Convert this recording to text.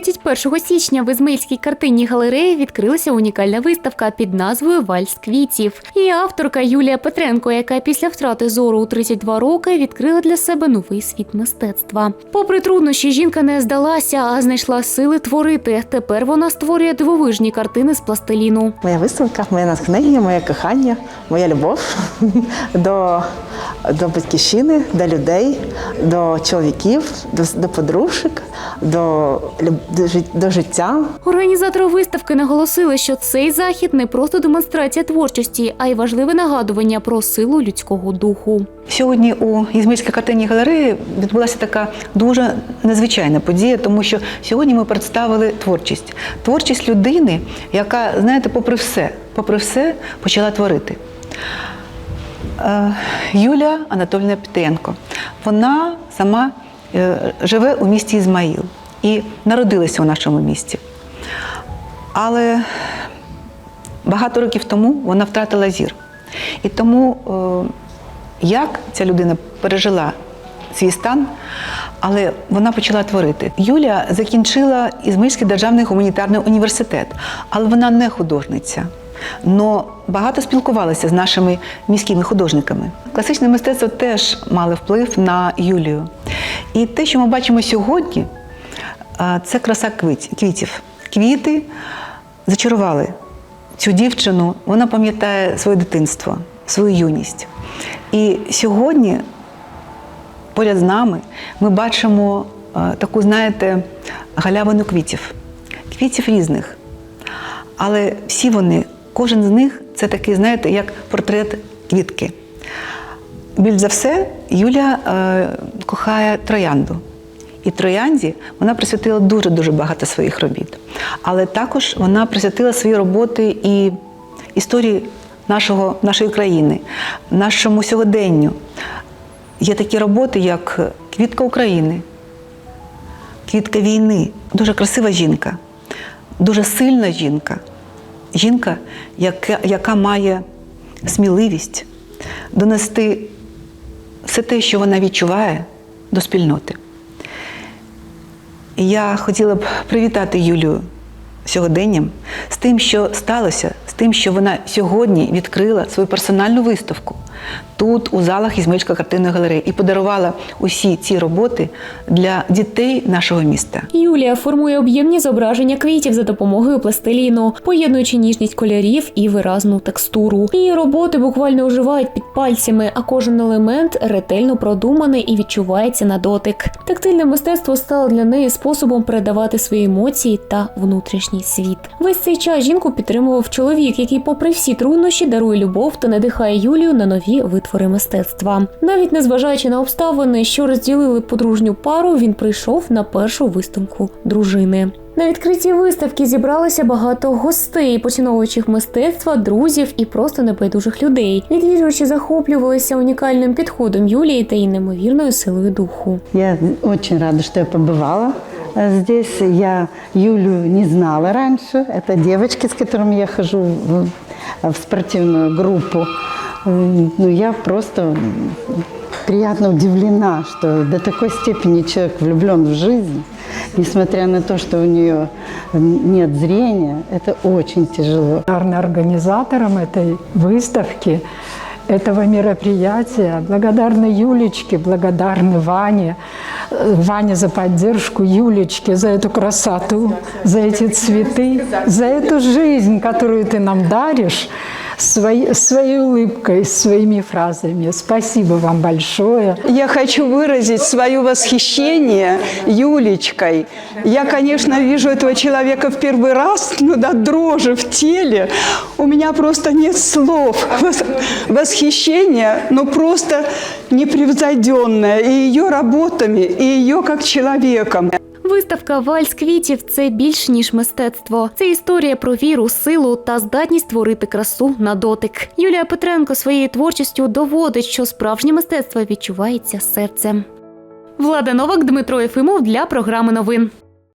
31 січня в Ізмаїльській картинній галереї відкрилася унікальна виставка під назвою Вальс квітів. Її авторка Юлія Петренко, яка після втрати зору у 32 роки відкрила для себе новий світ мистецтва. Попри труднощі, жінка не здалася, а знайшла сили творити. Тепер вона створює дивовижні картини з пластиліну. Моя виставка, моє натхнення, моє кохання, моя любов до, до батьківщини, до людей, до чоловіків, до, до подружок, до, до, життя. Організатори виставки наголосили, що цей захід не просто демонстрація творчості, а й важливе нагадування про силу людського духу. Сьогодні у Ізмаїльській картинній галереї відбулася така дуже незвичайна подія, тому що сьогодні ми представили творчість. Творчість людини, яка, знаєте, попри все, попри все, почала творити. Е, Юлія Анатольовна Петренко. Вона сама е, живе у місті Ізмаїл і народилася у нашому місті. Але багато років тому вона втратила зір. І тому е, як ця людина пережила свій стан, але вона почала творити. Юля закінчила Ізмаїльський державний гуманітарний університет, але вона не художниця. Но багато спілкувалася з нашими міськими художниками. Класичне мистецтво теж мало вплив на Юлію. І те, що ми бачимо сьогодні, це краса квітів. Квіти зачарували цю дівчину, вона пам'ятає своє дитинство, свою юність. І сьогодні поряд з нами ми бачимо таку, знаєте, галявину квітів, квітів різних. Але всі вони, кожен з них це такий, знаєте, як портрет квітки. Більш за все, Юля е, кохає троянду. І троянді вона присвятила дуже-дуже багато своїх робіт. Але також вона присвятила свої роботи і історії нашого, нашої країни, нашому сьогоденню. Є такі роботи, як Квітка України, Квітка війни. Дуже красива жінка, дуже сильна жінка. Жінка, яка, яка має сміливість донести все те, що вона відчуває, до спільноти. Я хотіла б привітати Юлію сьогоденням з тим, що сталося, з тим, що вона сьогодні відкрила свою персональну виставку тут, у залах Ізмаїльської картинної галереї, і подарувала усі ці роботи для дітей нашого міста. Юлія формує об'ємні зображення квітів за допомогою пластиліну, поєднуючи ніжність кольорів і виразну текстуру. Її роботи буквально оживають під пальцями, а кожен елемент ретельно продуманий і відчувається на дотик. Тактильне мистецтво стало для неї способом передавати свої емоції та внутрішній світ. Весь цей час жінку підтримував чоловік, який, попри всі труднощі, дарує любов та надихає Юлію на нові витвори мистецтва. Навіть незважаючи на обставини, що розділили подружню пару, він прийшов на першу виставку дружини. На відкритті виставки зібралося багато гостей, поціновувачів мистецтва, друзів і просто небайдужих людей. Відвідувачі захоплювалися унікальним підходом Юлії та її неймовірною силою духу. Я очень рада, что я побывала э, здесь. Я Юлю не знала раньше. Это девочки, с которыми я хожу в, в спортивную группу. М, Ну, я просто м, приятно удивлена, что до такой степени человек влюблен в жизнь, несмотря на то, что у нее м, нет зрения, это очень тяжело. благодарны организаторам этой выставки, этого мероприятия. Благодарны Юлечке, благодарны Ване. Э, Ване за поддержку, Юлечке за эту красоту, за эти цветы, за эту жизнь, которую ты нам даришь Своей, своей улыбкой, своими фразами. Спасибо вам большое. Я хочу выразить свое восхищение Юлечкой. Я, конечно, вижу этого человека в первый раз, но до дрожи в теле. У меня просто нет слов. Вос- Восхищение, но просто непревзойденное и ее работами, и ее как человеком. Виставка Вальс квітів це більш ніж мистецтво. Це історія про віру, силу та здатність творити красу на дотик. Юлія Петренко своєю творчістю доводить, що справжнє мистецтво відчувається серцем. Влада Новак, Дмитро Єфимов для програми новин.